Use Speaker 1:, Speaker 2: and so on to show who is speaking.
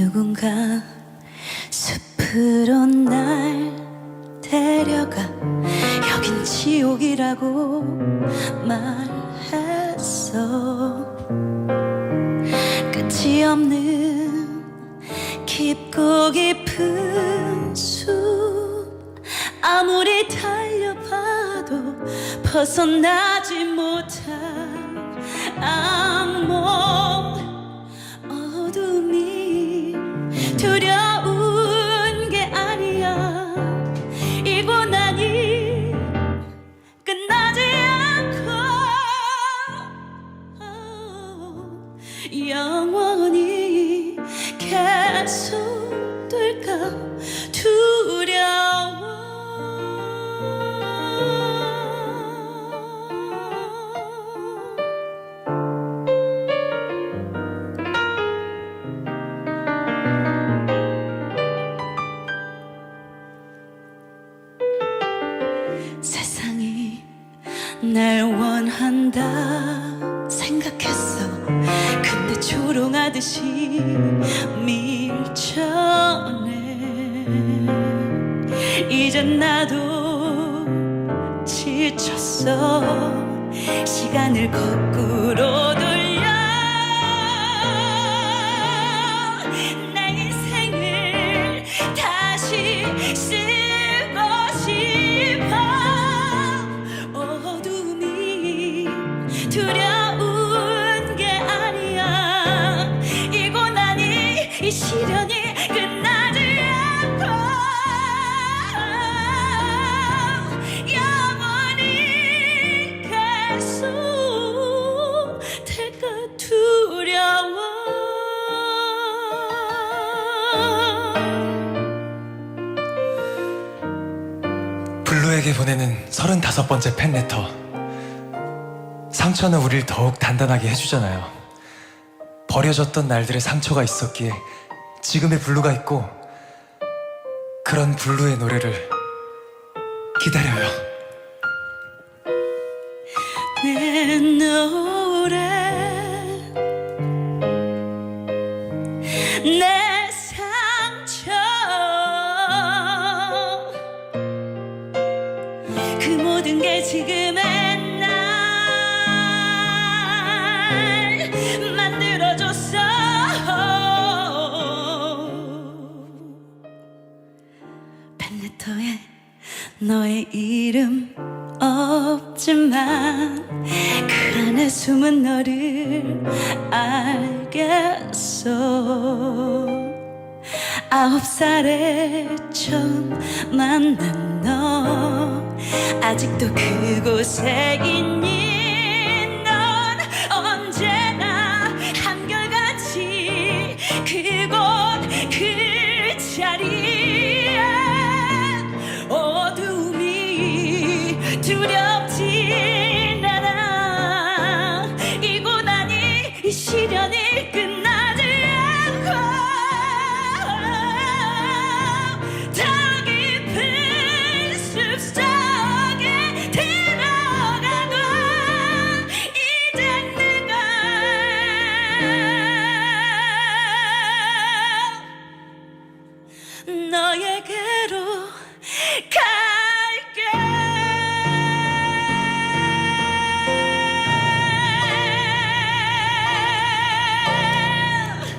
Speaker 1: 누군가 숲으로 날 데려가. 여긴 지옥이라고 말했어. 끝이 없는 깊고 깊은 숲. 아무리 달려봐도 벗어나지 못한 악몽. 어둠이 두려운 날 원한다 생각했어. 근데 조롱하듯이 밀쳐내. 이젠 나도 지쳤어. 시간을 거꾸로 두려운 게 아니야. 이 고난이 이 시련이 끝나지 않고 영원히 계속 될까? 두려워.
Speaker 2: 블루에게 보내는 35번째 팬레터. 상처는 우릴 더욱 단단하게 해주잖아요. 버려졌던 날들의 상처가 있었기에 지금의 블루가 있고 그런 블루의 노래를 기다려요.
Speaker 1: 내 노래 내 상처 그 모든 게 지금의 너의 이름 없지만 그 안에 숨은 너를 알겠어 아홉 살에 처음 만난 너 아직도 그곳에 있니? 넌 언제나 한결같이 그 두렵진 않아. 이 고난이 이 시련이 끝나지 않고 더 깊은 숲속에 들어가고 이제 내가 너에게로 가